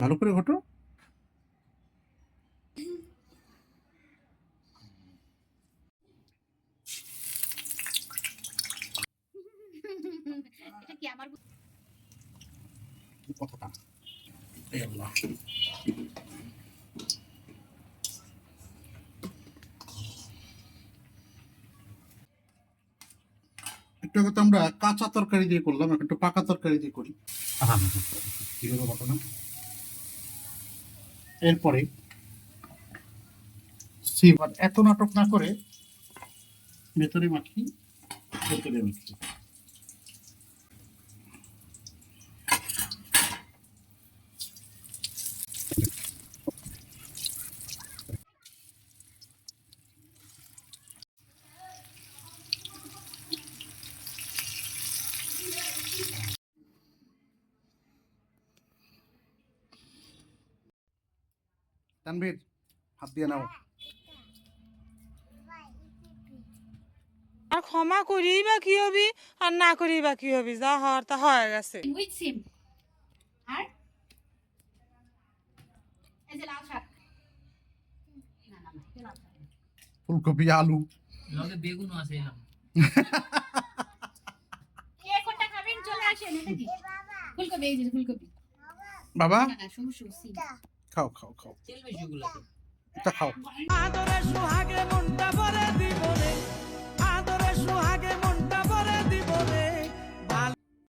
ভালো করে ঘটো। এটা কি আমার কথাটা। এই আল্লাহ। একটু তো আমরা কাঁচা তরকারি দিয়ে করলাম এখন একটু পাকা তরকারি দিয়ে করি। কীভাবে ঘটনা? এরপরে এত নাটক না করে ভেতরে মাখি ভেতরে মাখি। তানভীর হাত দিয়ে নাও। আর ক্ষমা করি বা কি হবি আর না করি বা কি হবি যা হওয়ার তা হয়ে গেছে। উইথ সিম আর? এই যে লাল শাক। না না না এটা লাল শাক। না। ফুলকপি আলু। লগে বেগুনও আছে এলাম কে কোনটা খাবেন চলে আসেন এটা কি ফুলকপি এই যে ফুলকপি। বাবা? না না সবুজ সবুজ সিম খাও খাও খাও। এটা খাও।